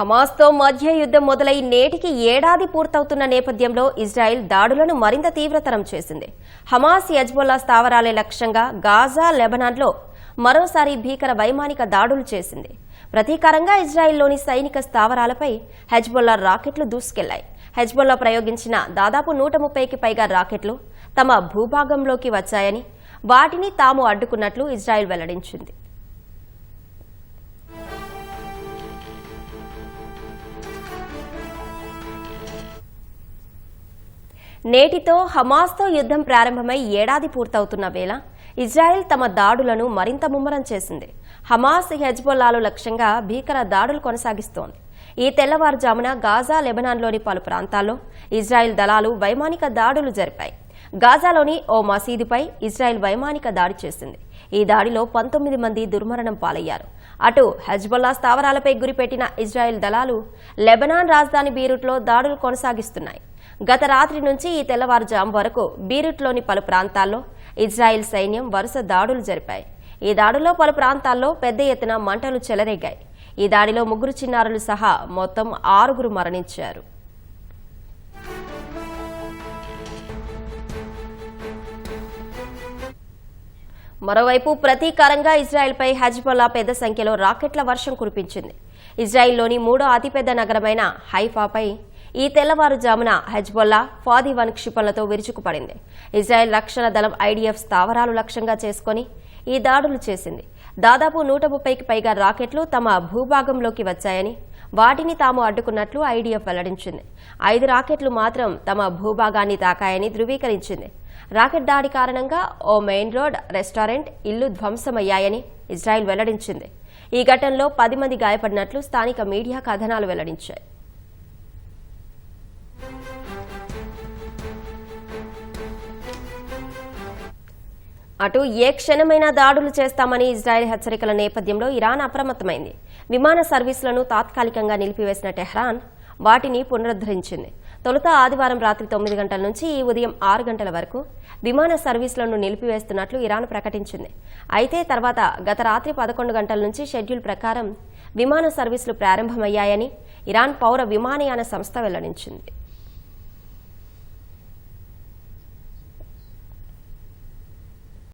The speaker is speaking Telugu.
హమాస్తో మధ్య యుద్ధం మొదలై నేటికి ఏడాది పూర్తవుతున్న నేపథ్యంలో ఇజ్రాయెల్ దాడులను మరింత తీవ్రతరం చేసింది. హమాస్ యజ్బొల్లా స్థావరాలే లక్ష్యంగా గాజా లెబనాన్లో మరోసారి భీకర వైమానిక దాడులు చేసింది. ప్రతీకారంగా ఇజ్రాయెల్లోని సైనిక స్థావరాలపై హెజ్బొల్లా రాకెట్లు దూసుకెళ్ళాయి. హెజ్బొల్లా ప్రయోగించిన దాదాపు నూట ముప్పైకి పైగా రాకెట్లు తమ భూభాగంలోకి వచ్చాయని వాటిని తాము అడ్డుకున్నట్లు ఇజ్రాయెల్ వెల్లడించింది. నేటితో హమాస్తో యుద్ధం ప్రారంభమై ఏడాది పూర్తవుతున్న వేళ ఇజ్రాయెల్ తమ దాడులను మరింత ముమ్మరం చేసింది. హమాస్ హెజ్బొల్లాలు లక్ష్యంగా భీకర దాడులు కొనసాగిస్తోంది. ఈ తెల్లవారుజామున గాజా లెబనాన్లోని పలు ప్రాంతాల్లో ఇజ్రాయెల్ దళాలు వైమానిక దాడులు జరిపాయి. గాజాలోని ఓ మసీదుపై ఇజ్రాయెల్ వైమానిక దాడి చేసింది. ఈ దాడిలో పంతొమ్మిది మంది దుర్మరణం పాలయ్యారు. అటు హెజ్బొల్లా స్థావరాలపై గురిపెట్టిన ఇజ్రాయెల్ దళాలు లెబనాన్ రాజధాని బీరుట్లో దాడులు కొనసాగిస్తున్నాయి. గత రాత్రి నుంచి ఈ తెల్లవారుజాము వరకు బీరుట్లోని పలు ప్రాంతాల్లో ఇజ్రాయెల్ సైన్యం వరుస దాడులు జరిపాయి. ఈ దాడుల్లో పలు ప్రాంతాల్లో పెద్ద ఎత్తున మంటలు చెలరేగాయి. ఈ దాడిలో ముగ్గురు చిన్నారులు సహా మొత్తం ఆరుగురు మరణించారు. మరోవైపు ప్రతీకారంగా ఇజ్రాయెల్పై హజ్బొల్లా పెద్ద సంఖ్యలో రాకెట్ల వర్షం కురిపించింది. ఇజ్రాయెల్లోని మూడో అతిపెద్ద నగరమైన హైఫాపై ఈ తెల్లవారుజామున హెజ్బొల్లా ఫాదివన్ క్షిపణులతో విరుచుకుపడింది. ఇజ్రాయెల్ రక్షణ దళం ఐడీఎఫ్ స్థావరాలు లక్ష్యంగా చేసుకుని ఈ దాడులు చేసింది. దాదాపు నూట ముప్పైకి పైగా రాకెట్లు తమ భూభాగంలోకి వచ్చాయని వాటిని తాము అడ్డుకున్నట్లు ఐడీఎఫ్ వెల్లడించింది. ఐదు రాకెట్లు మాత్రం తమ భూభాగాన్ని తాకాయని ధృవీకరించింది. రాకెట్ దాడి కారణంగా ఓ మెయిన్ రోడ్ రెస్టారెంట్ ఇల్లు ధ్వంసమయ్యాయని ఇజ్రాయెల్ వెల్లడించింది. ఈ ఘటనలో పది మంది గాయపడినట్లు స్థానిక మీడియా కథనాలు వెల్లడించాయి. అటు ఏ క్షణమైనా దాడులు చేస్తామని ఇజ్రాయెల్ హెచ్చరికల నేపథ్యంలో ఇరాన్ అప్రమత్తమైంది. విమాన సర్వీసులను తాత్కాలికంగా నిలిపివేసిన టెహ్రాన్ వాటిని పునరుద్ధరించింది. తొలుత ఆదివారం రాత్రి తొమ్మిది గంటల నుంచి ఈ ఉదయం ఆరు గంటల వరకు విమాన సర్వీసులను నిలిపివేస్తున్నట్లు ఇరాన్ ప్రకటించింది. అయితే తర్వాత గత రాత్రి పదకొండు గంటల నుంచి షెడ్యూల్ ప్రకారం విమాన సర్వీసులు ప్రారంభమయ్యాయని ఇరాన్ పౌర విమానయాన సంస్థ వెల్లడించింది.